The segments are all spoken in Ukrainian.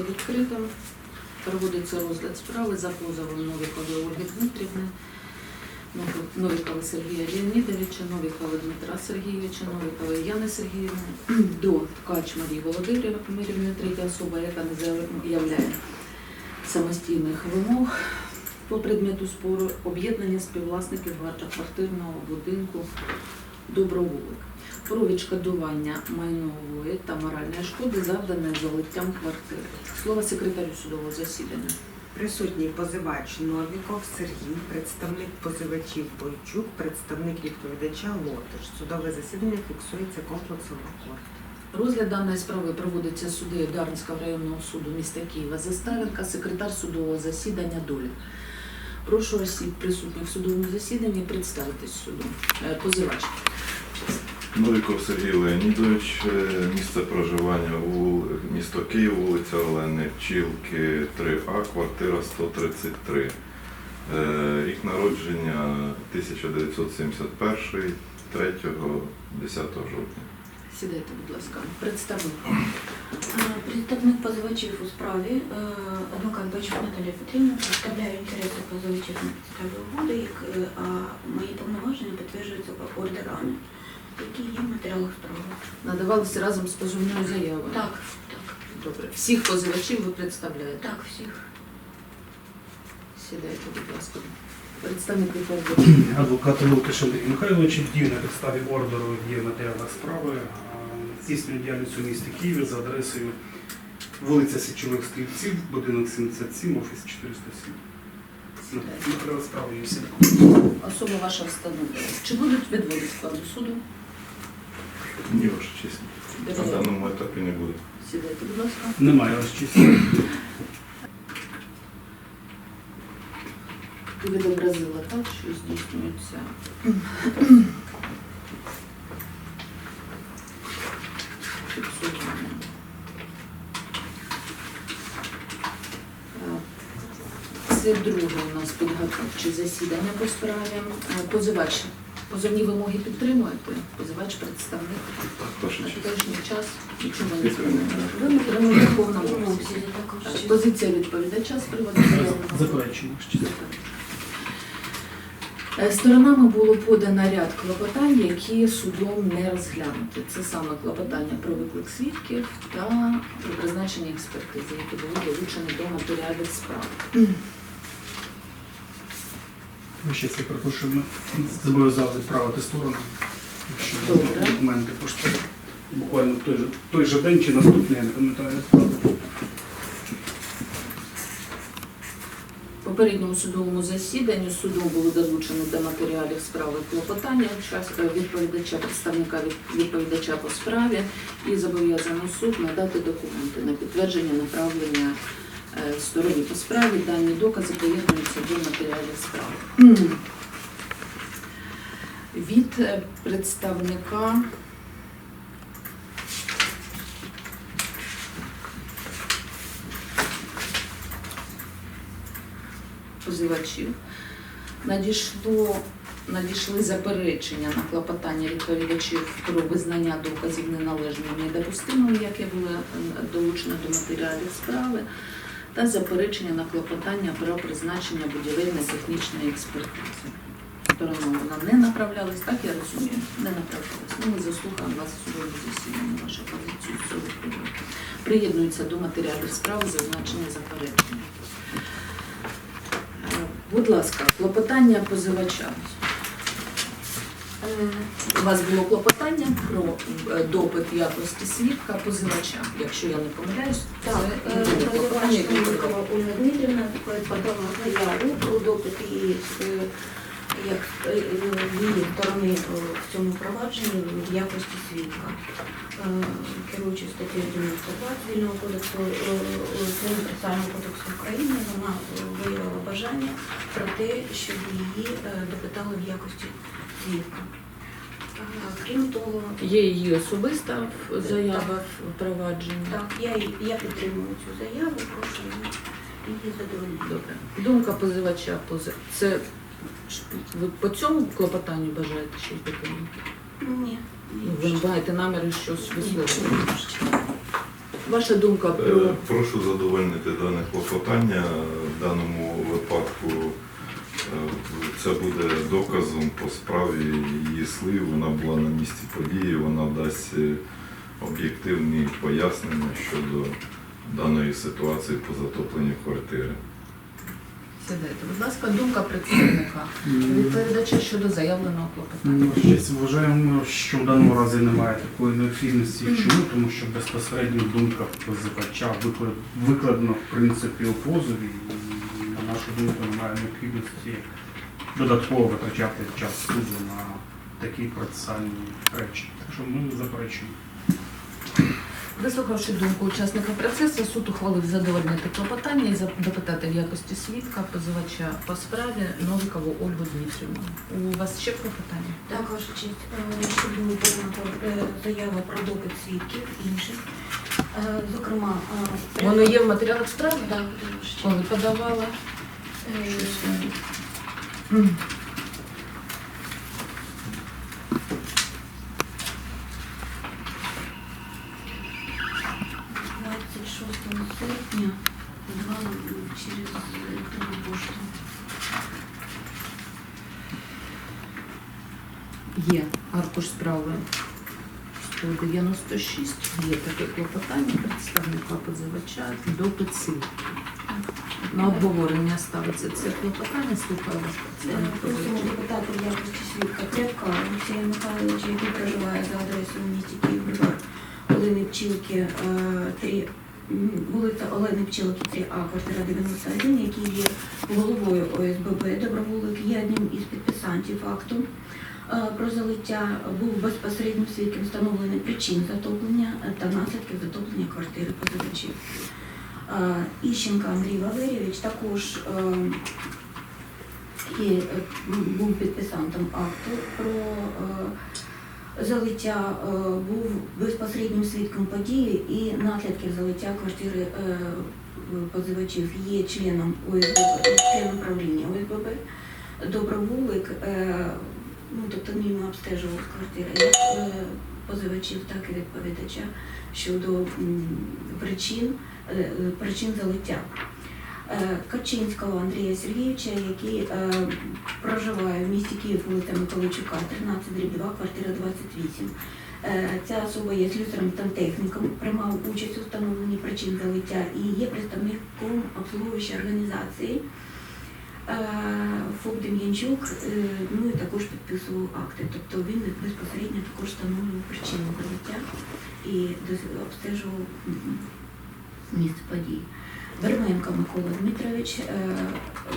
оголошується відкритим. Проводиться розгляд справи за позовом Новікової Ольги Дмитрівни, Новікова Сергія Леонідовича, Новікова Дмитра Сергійовича, Новікової Яни Сергіївни до Ткач Марії Володимирівни, третя особа, яка не заявляє самостійних вимог по предмету спору об'єднання співвласників багатоквартирного будинку Доброволик про відшкодування майнової та моральної шкоди, завданої залиттям квартири. Слово секретарю судового засідання. Присутній позивач Новіков Сергій, представник позивачів Бойчук, представник відповідача Лотиш. Судове засідання фіксується комплексом рахунок. Розгляд даної справи проводиться суддею Дарницького районного суду міста Києва Заставенка, секретар судового засідання Доля. Прошу осіб присутніх в судовому засіданні представитись суду. Е, Позивач. Новіков Сергій Леонідович, е, місце проживання у місто Київ, вулиця Олени Пчілки, 3А, квартира 133. Е, Рік народження 1971, 3 10 жовтня. Сідайте, будь ласка. Представник. Е, Представник позивачів у справі, адвокат Бачук Наталія Петрівна, представляє інтереси позивачів на підставі угоди, а мої повноваження підтверджуються ордерами, які є в матеріалах справи. Надавалися разом з позовною заявою. Так, так, Добре. Всіх позивачів ви представляєте? так, всіх. Сідайте, будь ласка. Представник. Адвокат Лукаш Андрій Михайлович діє на підставі ордеру є в матеріалах справи. а, Здійснює діяльність у місті Києві за адресою вулиця Січових Стрільців, будинок 77, офіс 407. Ну, Матеріал справи є всі документи. Особа ваша встановлена. Чи будуть відводи складу суду? Ні, ваша честь. На даному етапі не буде. Сідайте, будь ласка. Немає ось чисто. Відобразила так, що здійснюється. Це друге у нас підготовче засідання по справі. Е, Позивач. Позовні вимоги підтримуєте? Позивач, представник. На теперішній час нічого не змінює. Ви підтримуєте в повному обсязі. Позиція відповідача з приводу. Е, Сторонами було подано ряд клопотань, які судом не розглянуті. Це саме клопотання про виклик свідків та про призначення експертизи, які були долучені до матеріалів справи. Ми ще це перепрошуємо. Зобов'язали відправити сторону, якщо Добре. документи поштою. Буквально в той же, той же день чи наступний, я не пам'ятаю. Попередньому судовому засіданні судом було долучено до матеріалів справи клопотання час- е, відповідача, представника від- відповідача по справі і зобов'язано суд надати документи на підтвердження направлення стороні по справі. Дані докази приєднуються до матеріалів справи. Від е, представника позивачів надійшло, надійшли заперечення на клопотання відповідачів про визнання доказів неналежними і недопустимими, яке було е, долучено до матеріалів справи, та заперечення на клопотання про призначення будівельно-технічної експертизи. Сторонам вона не направлялась, так я розумію, не направлялась. Ну, ми заслухаємо вас в судовому засіданні, вашу позицію з цього приводу. Приєднується до матеріалів справи зазначення заперечення. Е, Будь ласка, клопотання позивача. У вас було клопотання про е, допит якості свідка позивача. Якщо я не помиляюсь, Так, це е, клопотання, яке Ольга Дмитрівна подала заяву про допит її е, як її сторони в цьому провадженні в якості свідка. Керуючи статтею 92 Цивільного кодексу процесуального кодексу України, вона виявила бажання про те, щоб її допитали в якості свідка. Крім того, Є її особиста заява в провадженні. так, я, її- я підтримую цю заяву, прошу її задовольнити. Добре. Думка позивача пози- це ви по цьому клопотанню бажаєте щось доповнити? Ні. Ну, Ви маєте наміри щось висловити? Ваша думка Е, про Прошу задовольнити дане клопотання. В даному випадку це буде доказом по справі її слів. Вона була на місці події, вона дасть е, об'єктивні пояснення щодо даної ситуації по затопленню квартири. сідайте, будь ласка, думка представника відповідача щодо заявленого клопотання. Вважаємо, що в даному разі немає такої необхідності. Чому? Тому що безпосередньо думка позивача викла- викладена в принципі у позові, нашу думку немає необхідності додатково витрачати час суду на такі процесуальні речі. Так що ми заперечуємо. Вислухавши думку учасника процесу, суд ухвалив задовольнити клопотання і за- допитати в якості свідка позивача по справі Новикову Ольгу Дмитрівну. У вас ще клопотання? Так, ваша честь, е, щоб було подано е, заява про допит свідків інших. Е, Зокрема, е, Воно є в матеріалах справи? Так, ваша честь. Коли подавала? Е, М. 26 серпня два через електронну пошту. Є аркуш справи 196, є таке клопотання представника позивача, допит свідків. На обговорення ставиться це клопотання, слухаю вас Е, Просимо депутата якості свідка Тряпка Олексія Михайловича, який проживає за адресою в місті бульвар Олени Пчілки, е, 3, вулиця Олени Пчілки, 3А, квартира 91, який є головою ОСББ Доброволик, є одним із підписантів акту. е, Про залиття був безпосереднім свідком встановлення причин затоплення та наслідків затоплення квартири позивачів. Іщенко Андрій Валерійович також е, і е, був підписантом акту про е, залиття, був безпосереднім свідком події і наслідків залиття квартири позивачів є членом членом правління ОСББ. Доброволик, ну тобто ними обстежував квартири як позивачів, так і відповідача щодо причин, причин залиття. Е, Качинського Андрія Сергійовича, який е, проживає в місті Київ, вулиця Миколайчука, 13, дріб 2, квартира 28. Е, Ця особа є слюсарем техніком, приймав участь у встановленні причин залиття і є представником обслуговуючої організації. Е, ФОП Дем'янчук, е, ну і також підписував акти. Тобто він безпосередньо також встановлював причину залиття і обстежував місце події. Верменко Микола Дмитрович, е,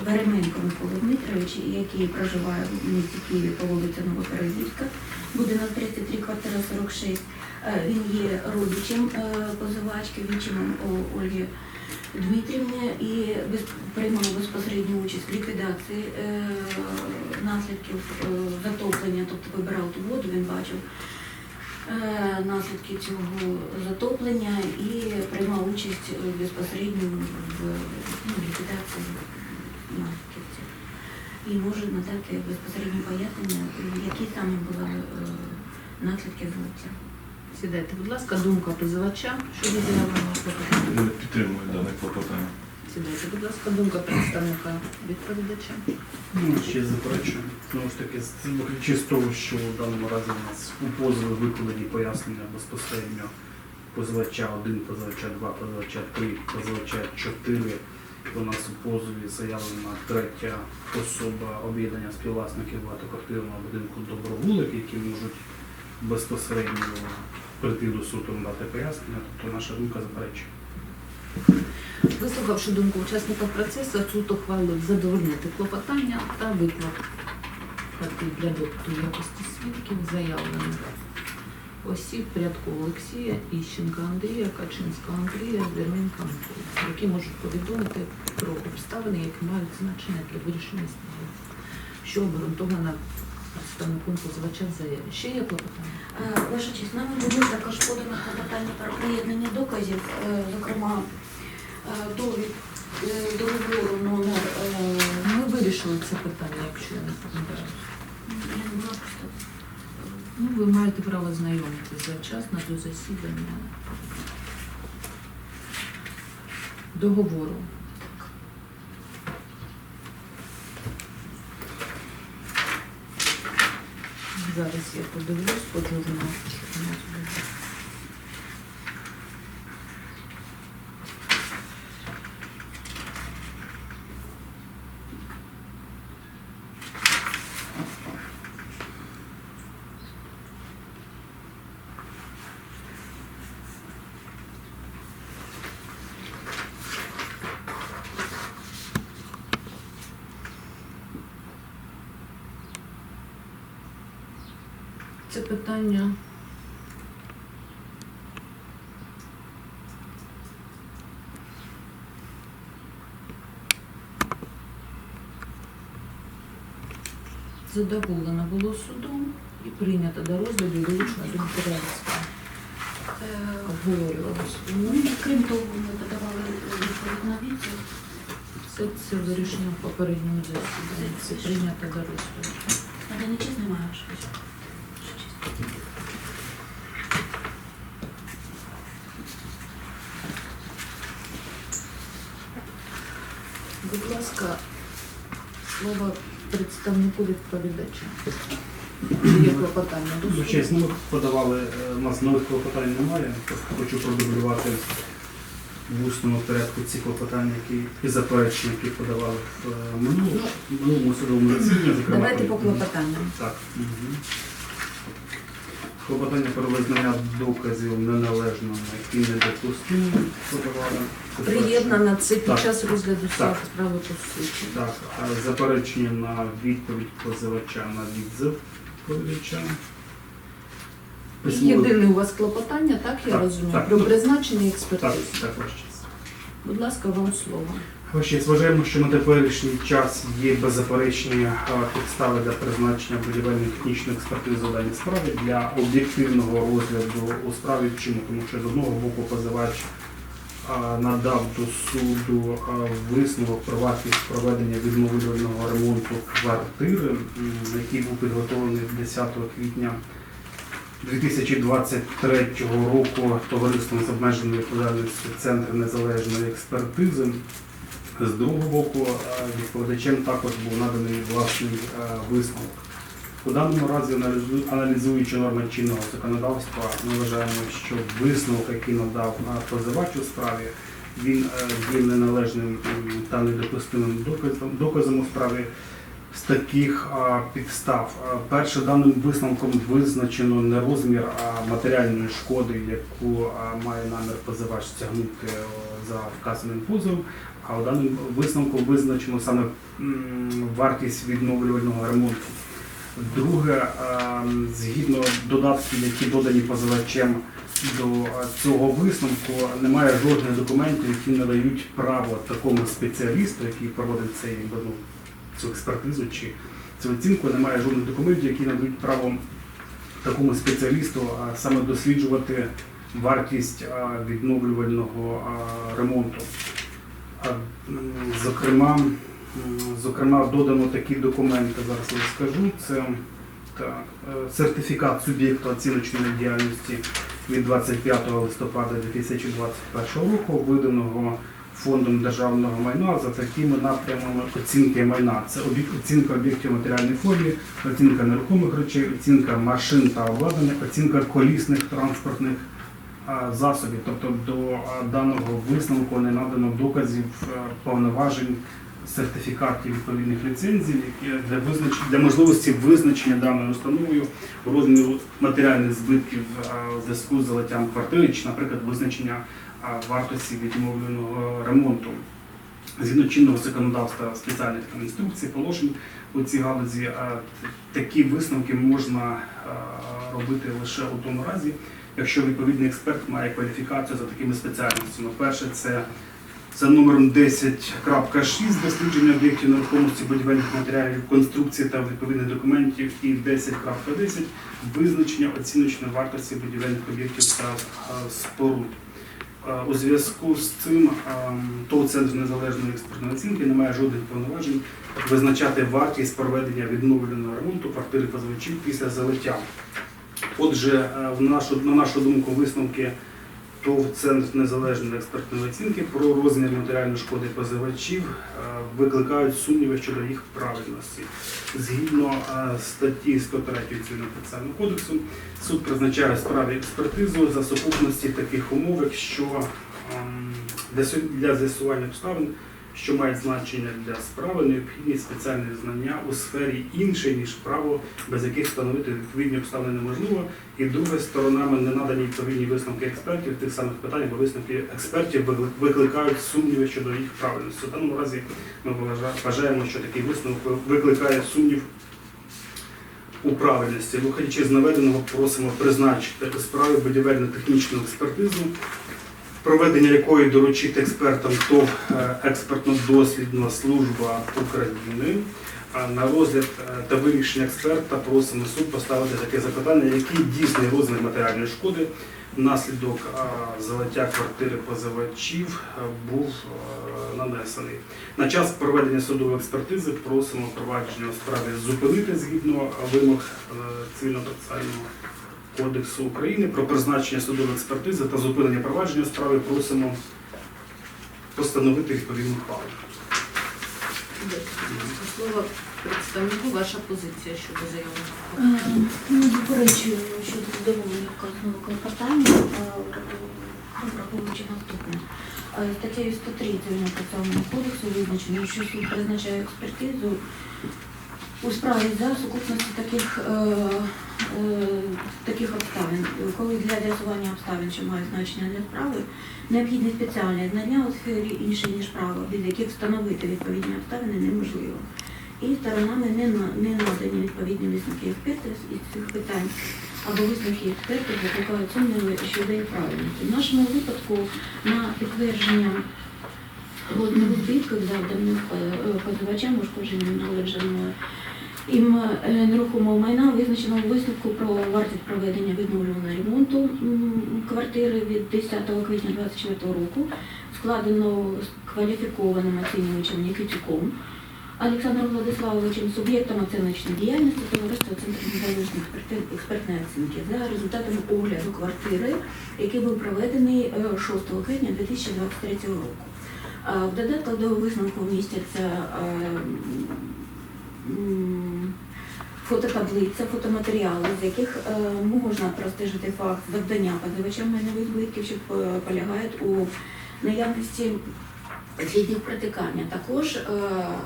Веременко Микола Дмитрович, який проживає в місті Києві по вулиці Новоперезівська, будинок 33, квартира 46. Е, Він є родичем е, позивачки, відчимом Ольги Дмитрівни і приймав безпосередню участь в ліквідації наслідків затоплення, тобто вибирав ту воду, він бачив наслідки цього затоплення і приймав участь е, безпосередньо в ну, ліквідації наслідків цих. І може надати безпосередньо пояснення, е, які саме були е, наслідки злиття. Сідайте, будь ласка, думка позивача щодо заявленого клопотання. Ми підтримуємо дане клопотання. Сідайте, будь ласка, думка представника відповідача. Ну, ще заперечуємо. Знову ж таки, з- з того, що в даному разі у нас у позові викладені пояснення безпосередньо позивача 1, позивача 2, позивача 3, позивача 4. У нас у позові заявлена третя особа об'єднання співвласників багатоквартирного будинку Добровулик, які можуть безпосередньо прийти до суду дати пояснення, тобто наша думка заперечує. Вислухавши думку учасників процесу, суд ухвалив задовольнити клопотання та викликати для допиту якості свідків заявлених осіб порядку Олексія, Іщенка Андрія, Качинського Андрія, Вермінка Миколи, які можуть повідомити про обставини, які мають значення для вирішення справи, що обґрунтовано представником позивача в заяві. Ще є клопотання? Е, Ваша честь, нами було також подано клопотання про приєднання доказів, е, зокрема е, договору номер. е, Ми вирішили це питання, якщо я не пам'ятаю. Ну, ви маєте право знайомитися завчасно до засідання. договору. Зараз я подивлюсь по журналу. Це питання. Задоволено було судом і прийнято до розгляду і долучено до матеріалів. Е, Обговорювалося. Ну, крім того, ми подавали відповідь на відзив. Все це вирішено в попередньому засіданні. Це прийнято до розгляду. А де нічого немає щось. Будь ласка, слово представнику відповідача. Є клопотання до ну, ми подавали, е, у нас нових клопотань немає. Хочу продублювати в усному порядку ці клопотання, які і заперечення, які подавали в е, минулому, минулому судовому засіданні. Давайте по клопотанням. Так. Угу. Клопотання про визнання доказів неналежними і недопустимими подавали. Приєднано це під Так. час розгляду Так. справи по суті. Так, а заперечення на відповідь позивача на відзив відповідача. Письмове- Єдине у вас клопотання, так я Так, розумію, так. про призначення Так, експертизи. так, ваш честь. Будь ласка, вам слово. Ваш честь, вважаємо, що на теперішній час є беззаперечні підстави для призначення будівельної технічної експертизи даній справі для об'єктивного розгляду у справі. Чому? Тому що з одного боку позивач надав до суду висновок про вартість проведення відновлювального ремонту квартири, який був підготовлений 10 квітня 2023 року товариством з обмеженою відповідальністю Центр незалежної експертизи. З другого боку, е, відповідачем також був наданий власний е, висновок. У даному разі, аналізуючи норми чинного законодавства, ми вважаємо, що висновок, який надав позивач у справі, він е, є неналежним та недопустимим доказом у справі з таких підстав. Перше, даним висновком визначено не розмір а матеріальної шкоди, яку має намір позивач стягнути за вказаним позовом. А у даному висновку визначено саме вартість відновлювального ремонту. Друге, згідно додатків, які додані позивачем до цього висновку, немає жодних документів, які надають право такому спеціалісту, який проводить цей ну, цю експертизу чи цю оцінку, немає жодних документів, які надають право такому спеціалісту саме досліджувати вартість відновлювального ремонту. Зокрема, зокрема, додано такі документи, зараз я скажу. Це так, е, сертифікат суб'єкту оціночної діяльності від 25 листопада 2021 року, виданого фондом державного майна за такими напрямами оцінки майна. Це оцінка об'єктів матеріальної формі, оцінка нерухомих речей, оцінка машин та обладнання, оцінка колісних транспортних засобів. Тобто до даного висновку не надано доказів повноважень. Сертифікатів відповідних ліцензій, для визначення для можливості визначення даною установою розміру матеріальних збитків в зв'язку з залиттям квартири, чи, наприклад, визначення вартості відмовленого ремонту. Згідно чинного законодавства спеціальних там інструкцій, положень у цій галузі, такі висновки можна робити лише у тому разі, якщо відповідний експерт має кваліфікацію за такими спеціальностями. Перше, це за номером 10.6 дослідження об'єктів нерухомості будівельних матеріалів, конструкції та відповідних документів і 10.10 визначення оціночної вартості будівельних об'єктів та споруд. У зв'язку з цим ТОВ Центр незалежної експертної оцінки не має жодних повноважень визначати вартість проведення відновленого ремонту квартири позивачів після залиття. Отже, на нашу думку, висновки ТОВ Центр незалежної експертної оцінки про розмір матеріальної шкоди позивачів е, викликають сумніви щодо їх правильності. Згідно е, статті 103 Цивільного процесуального кодексу, суд призначає справі експертизу за сукупності таких умов, якщо ем, для з'ясування обставин, що мають значення для справи, необхідні спеціальні знання у сфері іншої, ніж право, без яких встановити відповідні обставини неможливо. І друге, сторонами не надані відповідні висновки експертів тих самих питань, бо висновки експертів викликають сумніви щодо їх правильності. В даному разі ми вважаємо, що такий висновок викликає сумнів у правильності. Виходячи з наведеного, просимо призначити у справі будівельно-технічну експертизу, проведення якої доручити експертам ТОВ е, експертно-дослідна служба України. На розгляд е, та вирішення експерта просимо суд поставити таке запитання, який дійсний розмір матеріальної шкоди внаслідок е, залиття квартири позивачів був нанесений. На час проведення судової експертизи просимо провадження у справі зупинити згідно вимог цивільно процесуального кодексу України про призначення судової експертизи та зупинення провадження у справі просимо постановити відповідну ухвалу. Слово представнику, ваша позиція щодо заяви. Е, Ми заперечуємо щодо задоволення вказаного клопотання, е, враховуючи наступне. Е, Статтею 103 Цивільного процесуального кодексу визначено, що суд призначає експертизу у справі за сукупності таких, е, таких обставин, коли для з'ясування обставин, що мають значення для справи, необхідні спеціальні знання у сфері іншої, ніж право, від яких встановити відповідні обставини неможливо. І сторонами не, на- не надані відповідні висновки експертів із цих питань або висновки експертів викликають сумніви щодо їх правильності. В нашому випадку на підтвердження розміру збитків, завданих е, позивачам ушкодженням належаного їм е, нерухомого майна визначено висновку про вартість проведення відновлюваного ремонту квартири від 10 квітня 2024 року, складено з кваліфікованим оцінювачем Нікітюком. Олександром Владиславовичем суб'єктом оціночної діяльності товариства Центру незалежної експертної оцінки за результатами огляду квартири, який був проведений е, 6 квітня 2023 року. В додатках до висновку містяться е, фототаблиця, фотоматеріали, з яких е, можна простежити факт завдання позивачам майнових збитків, що е, полягають у наявності слідів протикання. Також е,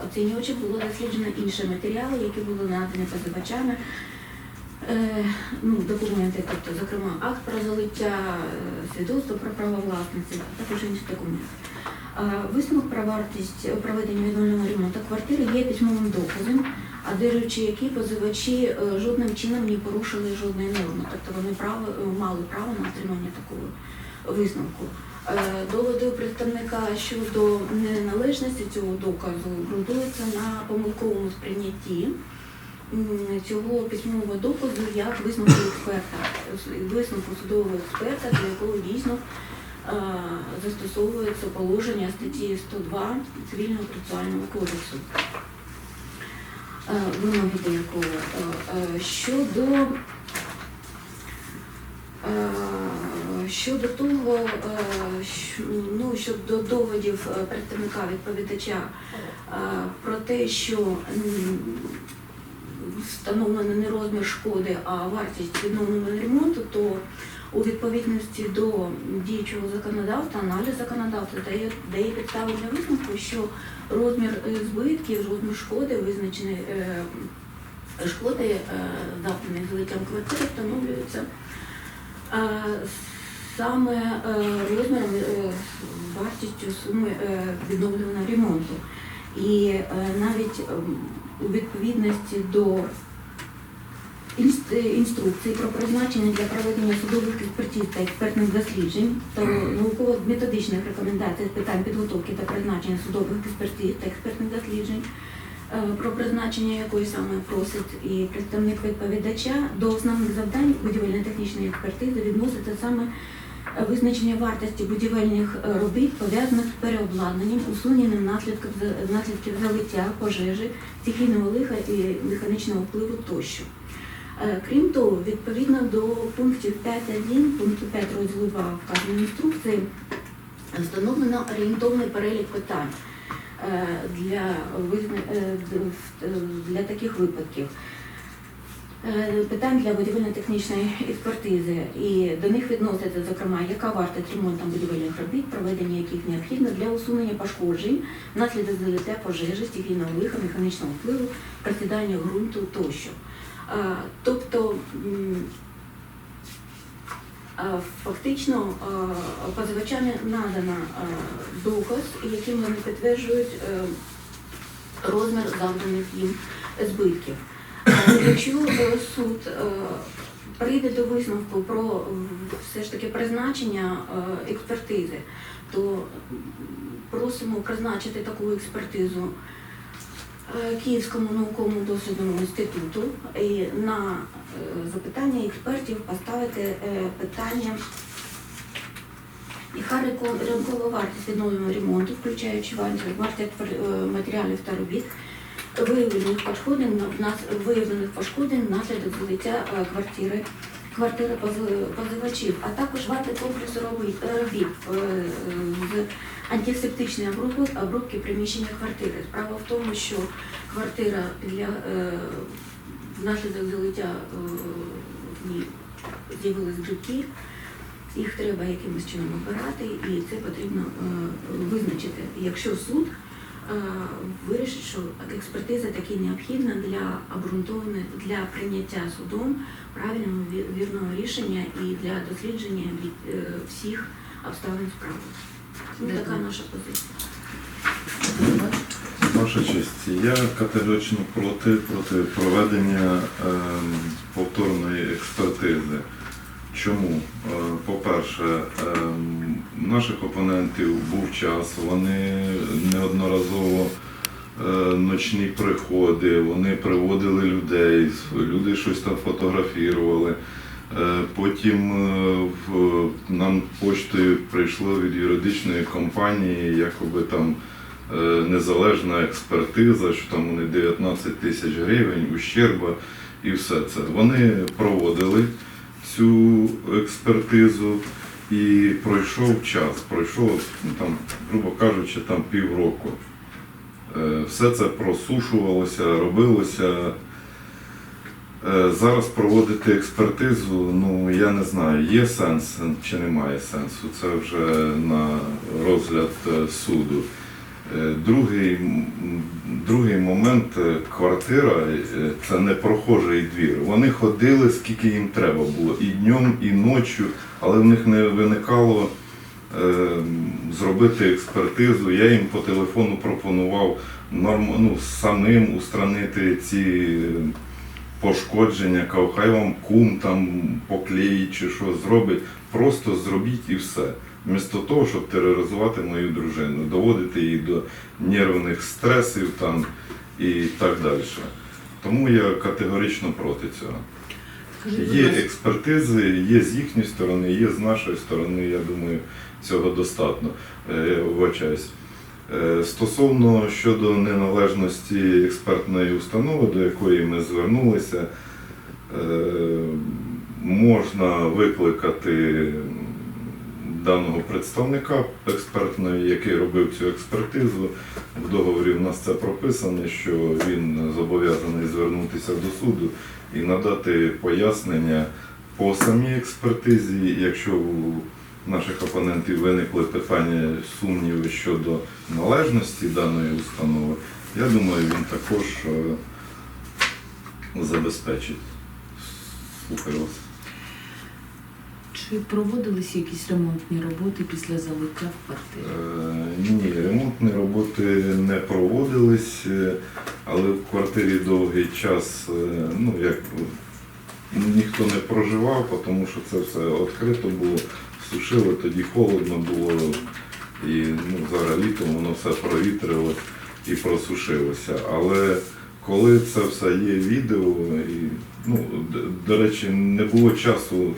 оцінювачем було досліджено інші матеріали, які були надані позивачами. Ну, документи, тобто, зокрема, акт про залиття, свідоцтво про право власності, а також інші документи. Висновок про вартість проведення відновленого ремонту квартири є письмовим доказом, адеруючи які позивачі е, жодним чином не порушили жодної норми, тобто вони право, е, мали право на отримання такого висновку. Е, Доводи представника щодо неналежності цього доказу ґрунтуються на помилковому сприйнятті цього письмового доказу як висновку експерта, висновку судового експерта, для якого дійсно застосовується положення статті 102 Цивільного процесуального кодексу. Вимоги до якого? Е, е, щодо Е, Щодо того, ну, щодо доводів представника відповідача про те, що встановлено не розмір шкоди, а вартість відновленого ремонту, то у відповідності до діючого законодавства, аналіз законодавства дає, дає підстави для висновку, що розмір е, збитків, розмір шкоди, визначений е, шкоди, е, завданих злиттям квартири, встановлюється саме розміром вартістю суми відновленого ремонту. І навіть ем, у відповідності до інструкції про призначення для проведення судових експертиз та експертних досліджень та науково-методичних рекомендацій з питань підготовки та призначення судових експертиз та експертних досліджень, е, про призначення якої саме просить і представник відповідача до основних завдань будівельно-технічної експертизи відноситься саме е, визначення вартості будівельних е, робіт, пов'язаних з переобладнанням, усуненням наслідків, наслідків залиття, пожежі, стихійного лиха і механічного впливу тощо. Е, Крім того, відповідно до пунктів 5.1, пункту 5 розділу 2 вказаної інструкції, встановлено орієнтовний перелік питань е, для, е, для таких випадків. Питань для будівельно-технічної експертизи, і до них відноситься, зокрема, яка вартість ремонтно-будівельних робіт, проведення яких необхідно для усунення пошкоджень внаслідок залиття пожежі, стихійного лиха, механічного впливу, просідання ґрунту тощо. Тобто фактично позивачами надано е, доказ, яким вони підтверджують е, розмір завданих їм збитків. Якщо е, суд е, прийде до висновку про все ж таки призначення експертизи, то просимо призначити таку експертизу Київському науковому дослідному інституту і на е, запитання експертів поставити е, питання, яка ринкова вартість відновлення ремонту, включаючи вартість вартість е, матеріалів та робіт, виявлених пошкоджень виявлених пошкоджень внаслідок злиття е, квартири. Квартири позивачів, а також варти комплексу робіт, е, з антисептичної обробки, обробки приміщення квартири. Справа в тому, що квартира для е, внаслідок залиття е, ній з'явились грибки, їх треба якимось чином обирати, і це потрібно е, визначити. Якщо суд е, вирішить, що експертиза таки необхідна для обґрунтованої для прийняття судом правильного ві- вірного рішення і для дослідження від е, всіх обставин справи. Ну, така наша позиція. Ваша честь, я категорично проти, проти проведення ем, повторної експертизи. Чому? Е, По-перше, у наших опонентів був час, вони неодноразово е, ночні приходи, вони приводили людей, люди щось там фотографували. Е, Потім е, нам поштою прийшло від юридичної компанії, якоби там е, незалежна експертиза, що там вони 19 тисяч гривень, ущерба і все це. Вони проводили цю експертизу і пройшов час, пройшов, ну, там, грубо кажучи, там півроку. Все це просушувалося, робилося. Е, Зараз проводити експертизу, ну я не знаю, є сенс чи немає сенсу. Це вже на розгляд е, суду. Е, Другий, другий момент квартира це не прохожий двір. Вони ходили скільки їм треба було, і днем, і ночі, але в них не виникало е, зробити експертизу. Я їм по телефону пропонував норм, ну, самим устранити ці пошкодження, кажу, хай вам кум там поклеїть чи що зробить. Просто зробіть і все. Вмісто того, щоб тероризувати мою дружину, доводити її до нервних стресів там і так далі. Тому я категорично проти цього. Є експертизи, є з їхньої сторони, є з нашої сторони. Я думаю, цього достатньо. Е, вибачаюсь. Е, Стосовно щодо неналежності експертної установи, до якої ми звернулися, е, можна викликати даного представника експертної, який робив цю експертизу. В договорі в нас це прописано, що він зобов'язаний звернутися до суду і надати пояснення по самій експертизі, якщо наших опонентів виникли питання, сумніви щодо належності даної установи, я думаю, він також е, забезпечить. Слухаю вас. Чи проводилися якісь ремонтні роботи після залиття в квартирі? Е, Ні, ремонтні роботи не проводились, е, але в квартирі довгий час, е, ну як ніхто не проживав, тому що це все відкрито було, сушили, тоді холодно було, і ну, зараз літом воно все провітрило і просушилося. Але коли це все є відео, і, ну, до речі, не було часу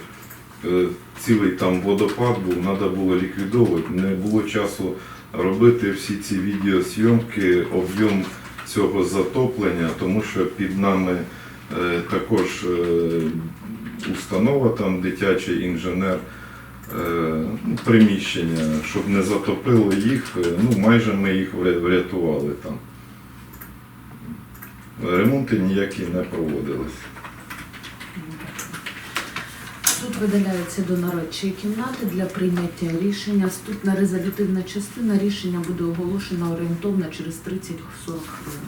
е, цілий там водопад був, треба було ліквідовувати, не було часу робити всі ці відеозйомки, об'єм цього затоплення, тому що під нами Е, Також е, установа там дитячий інженер. Е, Приміщення, щоб не затопило їх, е, ну майже ми їх врятували там. Ремонти ніякі не проводились. Суд видаляється до кімнати для прийняття рішення. Наступна резолютивна частина рішення буде оголошена орієнтовно через 30-40 хвилин.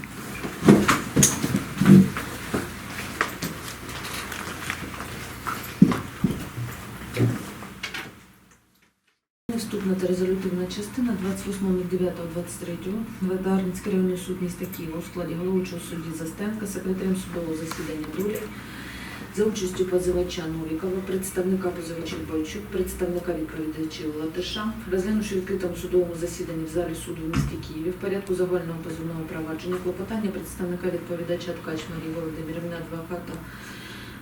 Наступна та резолютивна частина 28.09.23 Дарницький районний суд міста Києва у складі головуючого судді Застенка, секретарем судового засідання Дулі, за участю позивача Новікова, представника позивачів Бойчук, представника відповідачів Латиша, розглянувши відкритому судовому засіданні в залі суду в місті Києві в порядку загального позовного провадження клопотання представника відповідача Ткач Марії Володимирівни, адвоката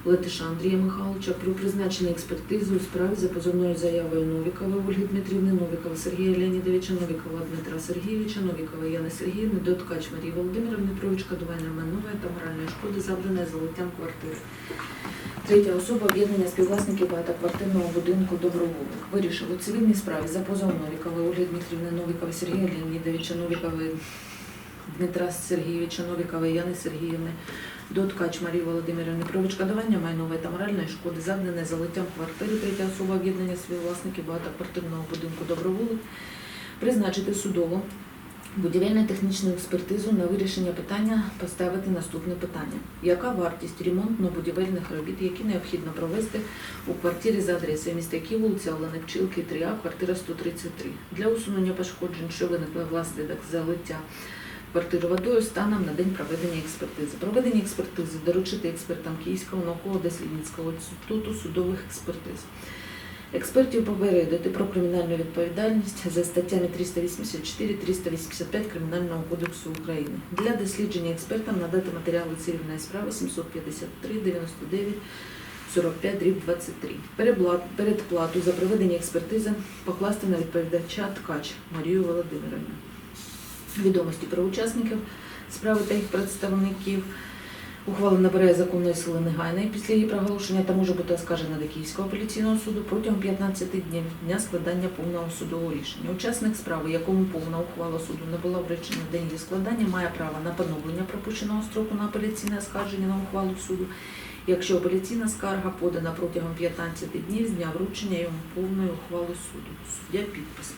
Латиша Андрія Михайловича про призначення експертизи у справі за позовною заявою Новікова Ольги Дмитрівни, Новікова Сергія Леонідовича, Новікова Дмитра Сергійовича, Новікова Яни Сергіївни, до Ткач Марії Володимирівни про відшкодування майнової та моральної шкоди, завданої золоттям квартири. Третя особа об'єднання співвласників багатоквартирного будинку Доброволик вирішив у цивільній справі за позов Новікової Ольги Дмитрівни, Новікова Сергія Леонідовича, Новікової Дмитра Сергійовича, Новікової Яни Сергіївни, до Ткач Марії Володимирівни про відшкодування майнової та моральної шкоди, завданої залиттям квартири, третя особа об'єднання співвласників багатоквартирного будинку Доброволик, призначити судово будівельно-технічну експертизу на вирішення питання поставити наступне питання. Яка вартість ремонтно-будівельних робіт, які необхідно провести у квартирі за адресою міста Київ, вулиця Олени Пчілки, 3А, квартира 133, для усунення пошкоджень, що виникли внаслідок залиття квартири водою станом на день проведення експертизи. Проведення експертизи доручити експертам Київського науково-дослідницького інституту судових експертиз. Експертів попередити про кримінальну відповідальність за статтями 384-385 Кримінального кодексу України. Для дослідження експертам надати матеріали цивільної справи 753 99 45 дріб 23. Перебла- Передплату за проведення експертизи покласти на відповідача Ткач Марію Володимирівну. Відомості про учасників справи та їх представників. Ухвала набирає законної сили негайно після її проголошення та може бути оскаржена до Київського апеляційного суду протягом 15 днів дня складання повного судового рішення. Учасник справи, якому повна ухвала суду не була вручена в день її складання, має право на поновлення пропущеного строку на апеляційне оскарження на ухвалу суду, якщо апеляційна скарга подана протягом 15 днів з дня вручення йому повної ухвали суду. Суддя підпис.